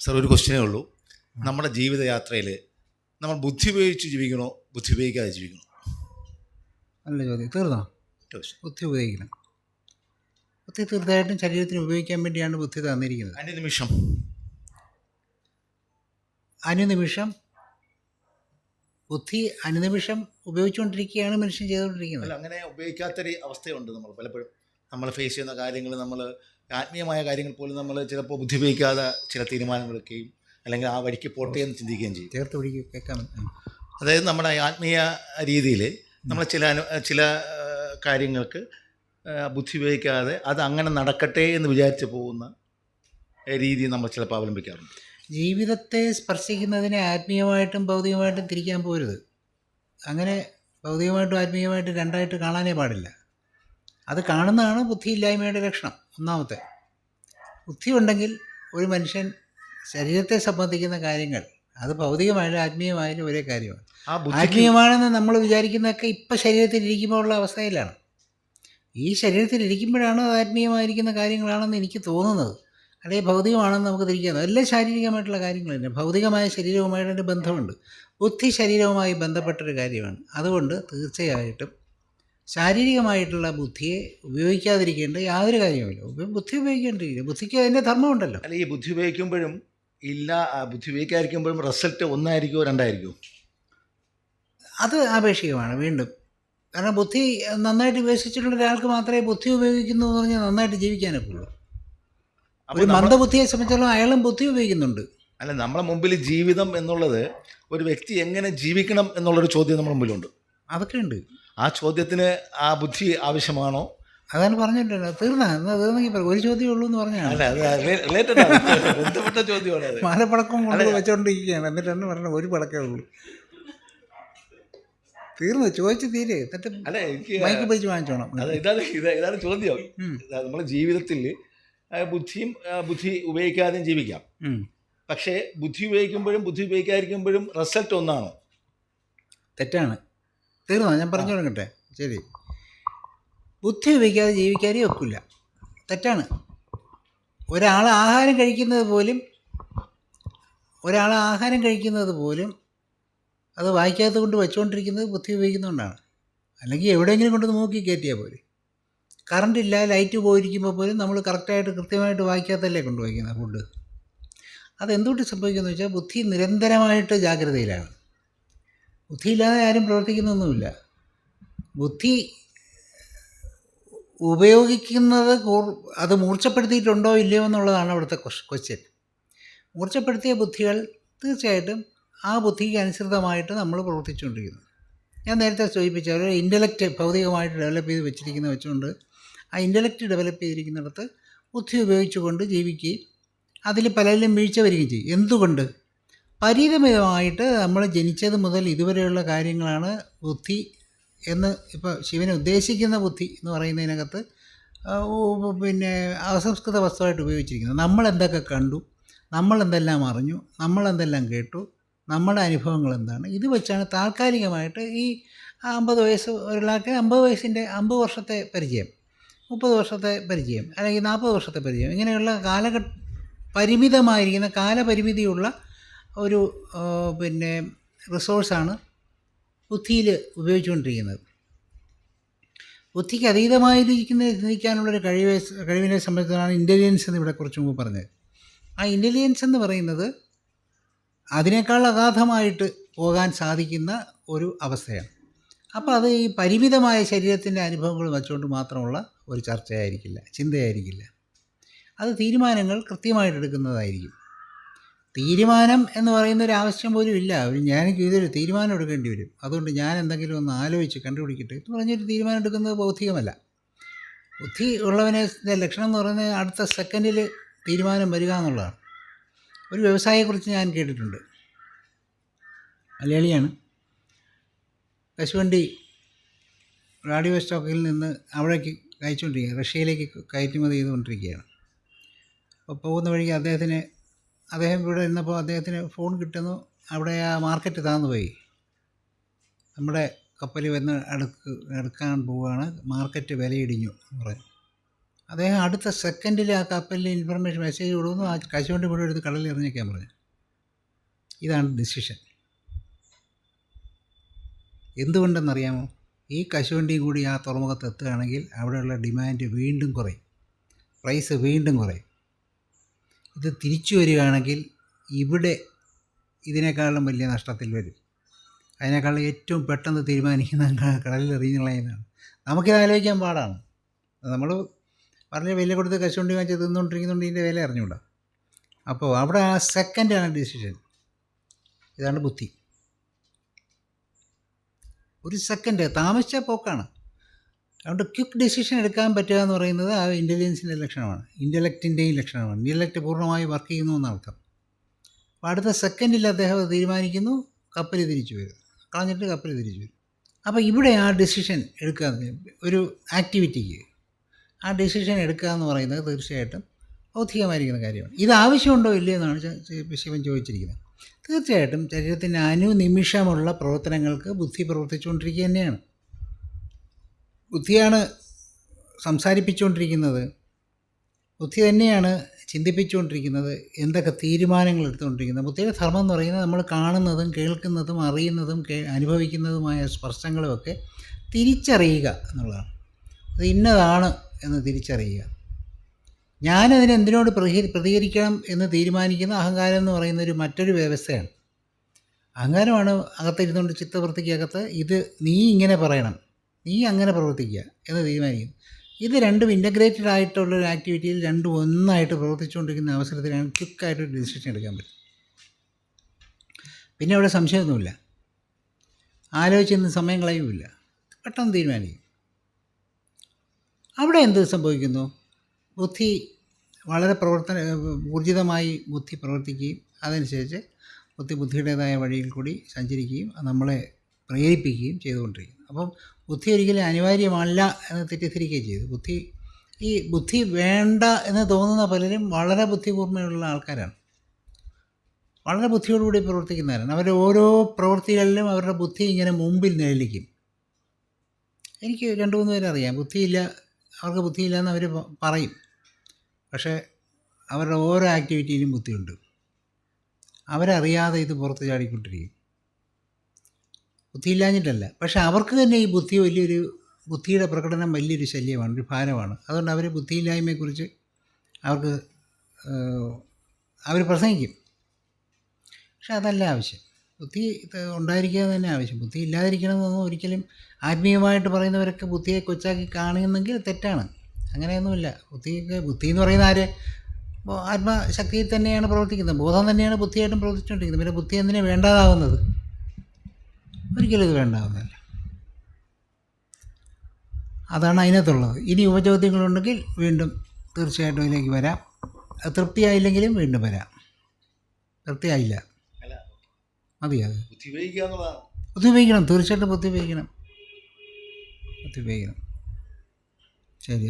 Sir ഒരു ക്വസ്റ്റ്യനേ ഉള്ളൂ. നമ്മുടെ ജീവിതയാത്രയിൽ നമ്മൾ ബുദ്ധി ഉപയോഗിച്ച് ജീവിക്കണോ? ബുദ്ധി ഉപയോഗിക്കാതെ ജീവിക്കണോ? നല്ല ചോദ്യം. തീർന്നോ? ബുദ്ധി ഉപയോഗിക്കണം ബുദ്ധി തീർച്ചയായിട്ടും ശരീരത്തിന് ഉപയോഗിക്കാൻ വേണ്ടിയാണ് ബുദ്ധി തന്നിരിക്കുന്നത്. അനുനിമിഷം അനുനിമിഷം ബുദ്ധി അനുനിമിഷം ഉപയോഗിച്ചുകൊണ്ടിരിക്കുകയാണ് മനുഷ്യൻ ചെയ്തുകൊണ്ടിരിക്കുന്നത്. അങ്ങനെ ഉപയോഗിക്കാത്തൊരു അവസ്ഥയുണ്ട് നമ്മൾ പലപ്പോഴും. നമ്മൾ ഫേസ് ചെയ്യുന്ന കാര്യങ്ങൾ നമ്മൾ ആത്മീയമായ കാര്യങ്ങൾ പോലും നമ്മൾ ചിലപ്പോൾ ബുദ്ധി ഉപയോഗിക്കാതെ ചില തീരുമാനങ്ങളെടുക്കുകയും അല്ലെങ്കിൽ ആ വഴിക്ക് പോട്ടെ എന്ന് ചിന്തിക്കുകയും ചെയ്യും. ചേർത്ത് വഴിക്ക് കേൾക്കാൻ അതായത് നമ്മുടെ ആത്മീയ രീതിയിൽ നമ്മൾ ചില ചില കാര്യങ്ങൾക്ക് ബുദ്ധി ഉപയോഗിക്കാതെ അത് അങ്ങനെ നടക്കട്ടെ എന്ന് വിചാരിച്ച് പോകുന്ന രീതി നമ്മൾ ചിലപ്പോൾ അവലംബിക്കാറുണ്ട്. ജീവിതത്തെ സ്പർശിക്കുന്നതിനെ ആത്മീയമായിട്ടും ഭൗതികമായിട്ടും തിരിക്കാൻ പോരുത്. അങ്ങനെ ഭൗതികമായിട്ടും ആത്മീയമായിട്ടും രണ്ടായിട്ട് കാണാനേ പാടില്ല. അത് കാണുന്നതാണ് ബുദ്ധിയില്ലായ്മയുടെ ലക്ഷണം ഒന്നാമത്തെ. ബുദ്ധി ഉണ്ടെങ്കിൽ ഒരു മനുഷ്യൻ ശരീരത്തെ സംബന്ധിക്കുന്ന കാര്യങ്ങൾ അത് ഭൗതികമായാലും ആത്മീയമായാലും ഒരേ കാര്യമാണ്. ആത്മീയമാണെന്ന് നമ്മൾ വിചാരിക്കുന്നതൊക്കെ ഇപ്പം ശരീരത്തിൽ ഇരിക്കുമ്പോൾ ഉള്ള അവസ്ഥയിലാണ്. ഈ ശരീരത്തിൽ ഇരിക്കുമ്പോഴാണ് അത് ആത്മീയമായിരിക്കുന്ന കാര്യങ്ങളാണെന്ന് എനിക്ക് തോന്നുന്നത്. അല്ലെങ്കിൽ ഭൗതികമാണെന്ന് നമുക്ക് തിരിക്കാം. എല്ലാം ശാരീരികമായിട്ടുള്ള കാര്യങ്ങൾ തന്നെ. ഭൗതികമായ ശരീരവുമായിട്ട് ബന്ധമുണ്ട്. ബുദ്ധി ശരീരവുമായി ബന്ധപ്പെട്ടൊരു കാര്യമാണ്. അതുകൊണ്ട് തീർച്ചയായിട്ടും ശാരീരികമായിട്ടുള്ള ബുദ്ധിയെ ഉപയോഗിക്കാതിരിക്കേണ്ട യാതൊരു കാര്യവുമില്ല. ബുദ്ധി ഉപയോഗിക്കേണ്ടിരിക്കുക ബുദ്ധിക്ക് അതിന്റെ ധർമ്മമുണ്ടല്ലോ അല്ല ഈ ബുദ്ധി ഉപയോഗിക്കുമ്പോഴും ഇല്ല ബുദ്ധി ഉപയോഗിക്കാതിരിക്കുമ്പോഴും റിസൾട്ട് ഒന്നായിരിക്കുമോ രണ്ടായിരിക്കുമോ അത് ആപേക്ഷികമാണ് വീണ്ടും. കാരണം ബുദ്ധി നന്നായിട്ട് വികസിച്ചിട്ടുള്ള ഒരാൾക്ക് മാത്രമേ ബുദ്ധി ഉപയോഗിക്കുന്നു എന്ന് പറഞ്ഞാൽ നന്നായിട്ട് ജീവിക്കാനൊക്കുള്ളൂ അപ്പോൾ ഒരു മന്ദബുദ്ധിയെ സംബന്ധിച്ചോളം അയാളും ബുദ്ധി ഉപയോഗിക്കുന്നുണ്ട്. അല്ല നമ്മളെ മുമ്പിൽ ജീവിതം എന്നുള്ളത് ഒരു വ്യക്തി എങ്ങനെ ജീവിക്കണം എന്നുള്ളൊരു ചോദ്യം നമ്മുടെ മുമ്പിലുണ്ട്. അതൊക്കെ ഉണ്ട്. ആ ചോദ്യത്തിന് ആ ബുദ്ധി ആവശ്യമാണോ? അതാണ് പറഞ്ഞിട്ടുണ്ട്. തീർന്ന. എന്നാ തീർന്നെങ്കിൽ പറ. ഒരു ചോദ്യമേ ഉള്ളൂ എന്ന് പറഞ്ഞാണ് അല്ല അത് റിലേറ്റഡ് ആണ്. ബന്ധപ്പെട്ട ചോദ്യമാണ് അത്. മാലപ്പടക്കം കൊണ്ട് വെച്ചോണ്ടിരിക്കുകയാണ്. തന്നെ പറഞ്ഞത് ഒരു പടക്കേ ഉള്ളൂ. തീർന്നു. ചോദിച്ചു തീരെ. എന്നിട്ട് അല്ല എനിക്ക് മൈക്ക് പോയിച്ച് വാങ്ങിച്ചോണം. ഇതാണ് ഇത് ഇതാണ് ചോദ്യം. നമ്മുടെ ജീവിതത്തിൽ ബുദ്ധിയും ബുദ്ധി ഉപയോഗിക്കാതെയും ജീവിക്കാം. പക്ഷേ ബുദ്ധി ഉപയോഗിക്കുമ്പോഴും ബുദ്ധി ഉപയോഗിക്കാതിരിക്കുമ്പോഴും റിസൾട്ട് ഒന്നാണോ. തെറ്റാണ്. തീർന്നോ? ഞാൻ പറഞ്ഞു തുടങ്ങട്ടെ. ശരി. ബുദ്ധി ഉപയോഗിക്കാതെ ജീവിക്കാനേ ഒക്കില്ല. തെറ്റാണ്. ഒരാൾ ആഹാരം കഴിക്കുന്നത് പോലും ഒരാൾ ആഹാരം കഴിക്കുന്നത് പോലും അത് വായിക്കാത്ത കൊണ്ട് വെച്ചുകൊണ്ടിരിക്കുന്നത് ബുദ്ധി ഉപയോഗിക്കുന്നതുകൊണ്ടാണ്. അല്ലെങ്കിൽ എവിടെയെങ്കിലും കൊണ്ട് നോക്കി കയറ്റിയാൽ പോലെ കറണ്ട് ഇല്ല ലൈറ്റ് പോയിരിക്കുമ്പോൾ പോലും നമ്മൾ കറക്റ്റായിട്ട് കൃത്യമായിട്ട് വായിക്കാത്തല്ലേ കൊണ്ടുപോയിക്കുന്നത് ഫുഡ് അതെന്തുകൊണ്ട് സംഭവിക്കുന്നത് വെച്ചാൽ ബുദ്ധി നിരന്തരമായിട്ട് ജാഗ്രതയിലാണ്. ബുദ്ധിയില്ലാതെ ആരും പ്രവർത്തിക്കുന്നൊന്നുമില്ല. ബുദ്ധി ഉപയോഗിക്കുന്നത് അത് മൂർച്ചപ്പെടുത്തിയിട്ടുണ്ടോ ഇല്ലയോ എന്നുള്ളതാണ് അവിടുത്തെ ക്വസ്റ്റ്യൻ മൂർച്ചപ്പെടുത്തിയ ബുദ്ധികൾ തീർച്ചയായിട്ടും ആ ബുദ്ധിക്ക് അനുസൃതമായിട്ട് നമ്മൾ പ്രവർത്തിച്ചുകൊണ്ടിരിക്കുന്നു. ഞാൻ നേരത്തെ സൂചിപ്പിച്ച ഒരു ഇന്റലക്റ്റ് ഭൗതികമായിട്ട് ഡെവലപ്പ് ചെയ്ത് വെച്ചിരിക്കുന്ന വെച്ചുകൊണ്ട് ആ ഇന്റലക്റ്റ് ഡെവലപ്പ് ചെയ്തിരിക്കുന്നിടത്ത് ബുദ്ധി ഉപയോഗിച്ചുകൊണ്ട് ജീവിക്കുകയും അതിൽ പലരിലും വീഴ്ച വരികയും ചെയ്യും. എന്തുകൊണ്ട്? പരിമിതമായിട്ട് നമ്മൾ ജനിച്ചത് മുതൽ ഇതുവരെയുള്ള കാര്യങ്ങളാണ് ബുദ്ധി എന്ന് ഇപ്പോൾ ശിവനെ ഉദ്ദേശിക്കുന്ന ബുദ്ധി എന്ന് പറയുന്നതിനകത്ത് പിന്നെ അസംസ്കൃത വസ്തുവായിട്ട് ഉപയോഗിച്ചിരിക്കുന്നത് നമ്മൾ എന്തൊക്കെ കണ്ടു നമ്മൾ എന്തെല്ലാം അറിഞ്ഞു നമ്മൾ എന്തെല്ലാം കേട്ടു നമ്മുടെ അനുഭവങ്ങൾ എന്താണ്? ഇത് വെച്ചാണ് താൽക്കാലികമായിട്ട് ഈ അമ്പത് വയസ്സ് ഒരാൾക്ക് അമ്പത് വയസ്സിന്റെ അമ്പത് വർഷത്തെ പരിചയം മുപ്പത് വർഷത്തെ പരിചയം അല്ലെങ്കിൽ നാൽപ്പത് വർഷത്തെ പരിചയം ഇങ്ങനെയുള്ള കാലഘട്ട പരിമിതമായിരിക്കുന്ന കാലപരിമിതിയുള്ള ഒരു പിന്നെ റിസോഴ്സാണ് ബുദ്ധിയിൽ ഉപയോഗിച്ചുകൊണ്ടിരിക്കുന്നത്. ബുദ്ധിക്ക് അതീതമായിരിക്കുന്ന ചിന്തിക്കാനുള്ളൊരു കഴിവ് കഴിവിനെ സംബന്ധിച്ചാണ് ഇന്റലിജൻസ് എന്ന് ഇവിടെ കുറച്ച് മുമ്പ് പറഞ്ഞത്. ആ ഇന്റലിജൻസ് എന്ന് പറയുന്നത് അതിനേക്കാൾ അഗാധമായിട്ട് പോകാൻ സാധിക്കുന്ന ഒരു അവസ്ഥയാണ്. അപ്പോൾ അത് ഈ പരിമിതമായ ശരീരത്തിന്റെ അനുഭവങ്ങൾ വെച്ചുകൊണ്ട് മാത്രമുള്ള ഒരു ചർച്ചയായിരിക്കില്ല ചിന്തയായിരിക്കില്ല. അത് തീരുമാനങ്ങൾ കൃത്യമായിട്ട് എടുക്കുന്നതായിരിക്കും തീരുമാനം എന്ന് പറയുന്ന ഒരു ആവശ്യം പോലും ഇല്ല. ഞാൻ ഇതൊരു തീരുമാനം എടുക്കേണ്ടി വരും. അതുകൊണ്ട് ഞാൻ എന്തെങ്കിലും ഒന്ന് ആലോചിച്ച് കണ്ടുപിടിക്കട്ടെ എന്ന് പറഞ്ഞൊരു തീരുമാനം എടുക്കുന്നത് ബൗദ്ധികമല്ല. ബുദ്ധി ഉള്ളവനെ ലക്ഷണം എന്ന് പറയുന്നത് അടുത്ത സെക്കൻഡിൽ തീരുമാനം വരിക എന്നുള്ളതാണ്. ഒരു വ്യവസായിയെക്കുറിച്ച് ഞാൻ കേട്ടിട്ടുണ്ട്. മലയാളിയാണ്. കശുവണ്ടി റാഡിയോ സ്റ്റോക്കിൽ നിന്ന് അവിടേക്ക് അയച്ചുകൊണ്ടിരിക്കുക റഷ്യയിലേക്ക് കയറ്റുമതി ചെയ്തുകൊണ്ടിരിക്കുകയാണ്. അപ്പോൾ പോകുന്ന വഴിക്ക് അദ്ദേഹത്തിന് അദ്ദേഹം ഇവിടെ ഇരുന്നപ്പോൾ അദ്ദേഹത്തിന് ഫോൺ കിട്ടുന്നു. അവിടെ ആ മാർക്കറ്റ് താന്നു പോയി. നമ്മുടെ കപ്പൽ വന്ന് അടുക്ക് എടുക്കാൻ പോവുകയാണ്. മാർക്കറ്റ് വിലയിടിഞ്ഞു എന്ന് പറഞ്ഞു. അദ്ദേഹം അടുത്ത സെക്കൻഡിൽ ആ കപ്പലിൽ ഇൻഫർമേഷൻ മെസ്സേജ് കൊടുക്കുന്നു. ആ കശുവണ്ടി മുഴുവൻ എടുത്ത് കടലിൽ ഇറങ്ങിക്കാൻ പറഞ്ഞു. ഇതാണ് ഡിസിഷൻ എന്തുകൊണ്ടെന്നറിയാമോ? ഈ കശുവണ്ടി കൂടി ആ തുറമുഖത്ത് എത്തുകയാണെങ്കിൽ അവിടെയുള്ള ഡിമാൻഡ് വീണ്ടും കുറയും. പ്രൈസ് വീണ്ടും കുറയും. ഇത് തിരിച്ചു വരികയാണെങ്കിൽ ഇവിടെ ഇതിനേക്കാളും വലിയ നഷ്ടത്തിൽ വരും. അതിനേക്കാളും ഏറ്റവും പെട്ടെന്ന് തീരുമാനിക്കുന്ന കടലിൽ എറിയുന്നതാണ് നമുക്കിത് ആലോചിക്കാൻ പാടാണ്. നമ്മൾ പറഞ്ഞ വില കൊടുത്ത് കശുവണ്ടി വാങ്ങിച്ച് തിന്നുകൊണ്ടിരിക്കുന്നുണ്ട് ഇതിന്റെ വില അറിഞ്ഞൂടാ. അപ്പോൾ അവിടെ ആ സെക്കൻഡാണ് ഡിസിഷൻ ഇതാണ് ബുദ്ധി. ഒരു സെക്കൻഡ് താമസിച്ച പോക്കാണ്. അതുകൊണ്ട് ക്വിക്ക് ഡിസിഷൻ എടുക്കാൻ പറ്റുക എന്ന് പറയുന്നത് ആ ഇന്റലിജൻസിന്റെ ലക്ഷണമാണ്. ഇന്റലക്റ്റിന്റെയും ലക്ഷണമാണ്. ഇന്റലക്റ്റ് പൂർണമായി വർക്ക് ചെയ്യുന്നു എന്നർത്ഥം. അപ്പോൾ അടുത്ത സെക്കൻഡിൽ അദ്ദേഹം തീരുമാനിക്കുന്നു കപ്പൽ തിരിച്ചു വരും. കളഞ്ഞിട്ട് കപ്പൽ തിരിച്ചു വരും. അപ്പോൾ ഇവിടെ ആ ഡിസിഷൻ എടുക്കുക ഒരു ആക്ടിവിറ്റിക്ക് ആ ഡിസിഷൻ എടുക്കുക എന്ന് പറയുന്നത് തീർച്ചയായിട്ടും ബൗദ്ധികമായിരിക്കുന്ന കാര്യമാണ്. ഇത് ആവശ്യമുണ്ടോ ഇല്ലയോ എന്നാണ് ശിവൻ ചോദിച്ചിരിക്കുന്നത്. തീർച്ചയായിട്ടും ശരീരത്തിന് അനുനിമിഷമുള്ള പ്രവർത്തനങ്ങൾക്ക് ബുദ്ധി പ്രവർത്തിച്ചുകൊണ്ടിരിക്കുക തന്നെയാണ്. ബുദ്ധിയാണ് സംസാരിപ്പിച്ചുകൊണ്ടിരിക്കുന്നത്. ബുദ്ധി തന്നെയാണ് ചിന്തിപ്പിച്ചുകൊണ്ടിരിക്കുന്നത്. എന്തൊക്കെ തീരുമാനങ്ങൾ എടുത്തുകൊണ്ടിരിക്കുന്നത്. ബുദ്ധിയുടെ ധർമ്മം എന്ന് പറയുന്നത് നമ്മൾ കാണുന്നതും കേൾക്കുന്നതും അറിയുന്നതും അനുഭവിക്കുന്നതുമായ സ്പർശങ്ങളുമൊക്കെ തിരിച്ചറിയുക എന്നുള്ളതാണ്. അത് ഇന്നതാണ് എന്ന് തിരിച്ചറിയുക. ഞാനതിന് എന്തിനോട് പ്രതി പ്രതികരിക്കണം എന്ന് തീരുമാനിക്കുന്ന അഹങ്കാരം എന്ന് പറയുന്ന ഒരു മറ്റൊരു വ്യവസ്ഥയാണ്. അഹങ്കാരമാണ് അകത്തിരുന്നുകൊണ്ട് ചിത്തവൃത്തിക്കകത്ത് ഇത് നീ ഇങ്ങനെ പറയണം. നീ അങ്ങനെ പ്രവർത്തിക്കുക എന്ന് തീരുമാനിക്കും. ഇത് രണ്ടും ഇന്റഗ്രേറ്റഡ് ആയിട്ടുള്ള ഒരു ആക്ടിവിറ്റിയിൽ രണ്ടും ഒന്നായിട്ട് പ്രവർത്തിച്ചുകൊണ്ടിരിക്കുന്ന അവസരത്തിലാണ് ക്വിക്കായിട്ടൊരു ഡിസിഷൻ എടുക്കാൻ പറ്റും പിന്നെ അവിടെ സംശയമൊന്നുമില്ല. ആലോചിച്ചൊന്നും സമയം പെട്ടെന്ന് തീരുമാനിക്കും. അവിടെ എന്ത് സംഭവിക്കുന്നു? ബുദ്ധി വളരെ പ്രവർത്തന ഊർജിതമായി ബുദ്ധി പ്രവർത്തിക്കുകയും അതനുസരിച്ച് ബുദ്ധി ബുദ്ധിയുടേതായ വഴിയിൽ കൂടി സഞ്ചരിക്കുകയും നമ്മളെ പ്രേരിപ്പിക്കുകയും ചെയ്തുകൊണ്ടിരിക്കുന്നു. അപ്പം ബുദ്ധി ഒരിക്കലും അനിവാര്യമല്ല എന്ന് തെറ്റിദ്ധരിക്കുകയും ചെയ്തു. ബുദ്ധി ഈ ബുദ്ധി വേണ്ട എന്ന് തോന്നുന്ന പലരും വളരെ ബുദ്ധിപൂർമ്മയുള്ള ആൾക്കാരാണ്. വളരെ ബുദ്ധിയോടുകൂടി പ്രവർത്തിക്കുന്നവരാണ്. അവരുടെ ഓരോ പ്രവൃത്തികളിലും അവരുടെ ബുദ്ധി ഇങ്ങനെ മുമ്പിൽ നിഴലിക്കും. എനിക്ക് രണ്ട് മൂന്ന് പേരറിയാം ബുദ്ധിയില്ല അവർക്ക് ബുദ്ധിയില്ല എന്ന് അവർ പറയും. പക്ഷേ അവരുടെ ഓരോ ആക്ടിവിറ്റിയിലും ബുദ്ധിയുണ്ട്. അവരറിയാതെ ഇത് പുറത്ത് ചാടിക്കൊണ്ടിരിക്കും. ബുദ്ധിയില്ലാഞ്ഞിട്ടല്ല. പക്ഷെ അവർക്ക് തന്നെ ഈ ബുദ്ധി വലിയൊരു ബുദ്ധിയുടെ പ്രകടനം വലിയൊരു ശല്യമാണ് ഒരു ഭാരമാണ്. അതുകൊണ്ട് അവർ ബുദ്ധിയില്ലായ്മയെക്കുറിച്ച് അവർക്ക് അവർ പ്രസംഗിക്കും. പക്ഷെ അതല്ല ആവശ്യം. ബുദ്ധി ഉണ്ടായിരിക്കുക തന്നെ ആവശ്യം. ബുദ്ധി ഇല്ലാതിരിക്കണമെന്നൊന്നും ഒരിക്കലും ആത്മീയമായിട്ട് പറയുന്നവരൊക്കെ ബുദ്ധിയെ കൊച്ചാക്കി കാണുന്നെങ്കിൽ തെറ്റാണ്. അങ്ങനെയൊന്നുമില്ല. ബുദ്ധിയൊക്കെ ബുദ്ധി എന്ന് പറയുന്ന ആര്? ആത്മശക്തിയിൽ തന്നെയാണ് പ്രവർത്തിക്കുന്നത്. ബോധം തന്നെയാണ് ബുദ്ധിയായിട്ടും പ്രവർത്തിച്ചുകൊണ്ടിരിക്കുന്നത്. പിന്നെ ബുദ്ധി എന്തിനാണ് വേണ്ടാതാവുന്നത്? ഒരിക്കലും ഇത് വേണ്ടാവുന്നില്ല അതാണ് അതിനകത്തുള്ളത്. ഇനി ഉപചോദ്യങ്ങളുണ്ടെങ്കിൽ വീണ്ടും തീർച്ചയായിട്ടും ഇതിലേക്ക് വരാം. തൃപ്തിയായില്ലെങ്കിലും വീണ്ടും വരാം. തൃപ്തിയായില്ല. അല്ല. മതി അത്. ബുദ്ധി ഉപയോഗിക്കുക എന്നുള്ളതാണ്. ബുദ്ധി ഉപയോഗിക്കണം തീർച്ചയായിട്ടും ബുദ്ധി ഉപയോഗിക്കണം ബുദ്ധി ഉപയോഗിക്കണം ശരി